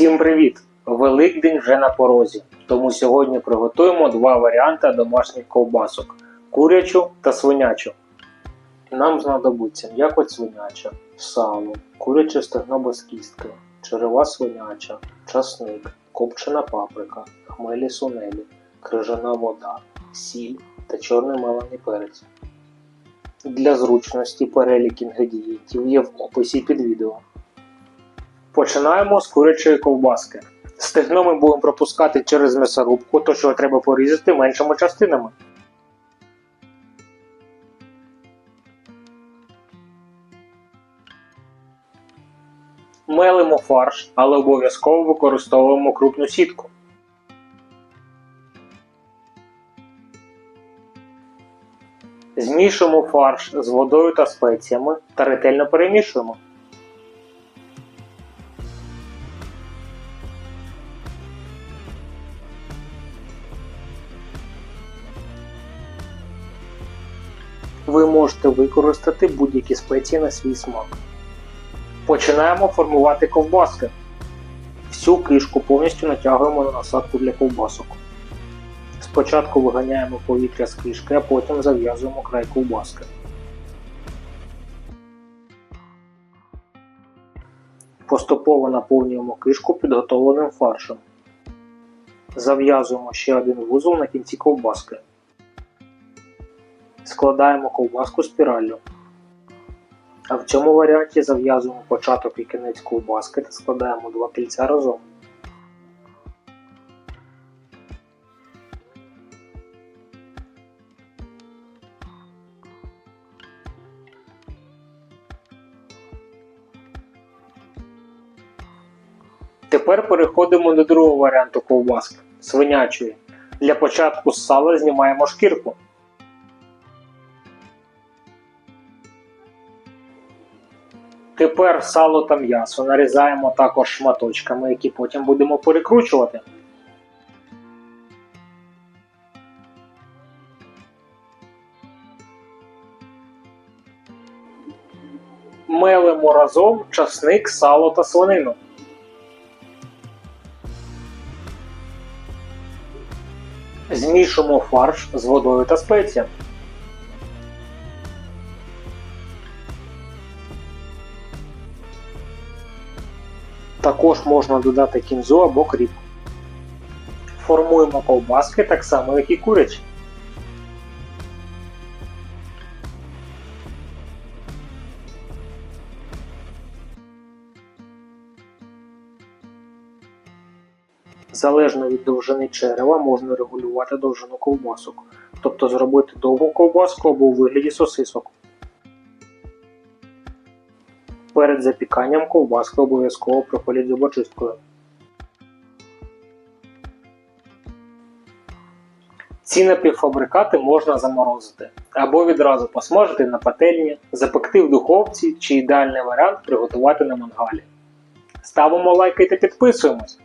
Всім привіт! Великдень вже на порозі, тому сьогодні приготуємо два варіанти домашніх ковбасок курячу та свинячу. Нам знадобиться м'якоть свиняча, сало, куряче стегно без кістки, черева свиняча, часник, копчена паприка, хмелі сунелі, крижана вода, сіль та чорний мелений перець. Для зручності перелік інгредієнтів є в описі під відео. Починаємо з курячої ковбаски. Стегно ми будемо пропускати через м'ясорубку, то що треба порізати меншими частинами. Мелимо фарш, але обов'язково використовуємо крупну сітку. Змішуємо фарш з водою та спеціями та ретельно перемішуємо. Ви можете використати будь-які спеції на свій смак. Починаємо формувати ковбаски. Всю кишку повністю натягуємо на насадку для ковбасок. Спочатку виганяємо повітря з кишки, а потім зав'язуємо край ковбаски. Поступово наповнюємо кишку підготовленим фаршем. Зав'язуємо ще один вузол на кінці ковбаски. Складаємо ковбаску спіраллю. А в цьому варіанті зав'язуємо початок і кінець ковбаски та складаємо два кільця разом. Тепер переходимо до другого варіанту ковбаски свинячої. Для початку з сала знімаємо шкірку. Тепер сало та м'ясо нарізаємо також шматочками, які потім будемо перекручувати. Мелимо разом часник, сало та свинину. Змішуємо фарш з водою та спеціями. Також можна додати кінзу або кріп. Формуємо ковбаски так само, як і курячі. Залежно від довжини черева можна регулювати довжину ковбасок, тобто зробити довгу ковбаску або у вигляді сосисок. Перед запіканням ковбаски обов'язково проходять зубочисткою. Ці напівфабрикати можна заморозити або відразу посмажити на пательні, запекти в духовці чи ідеальний варіант приготувати на мангалі. Ставимо лайки та підписуємось!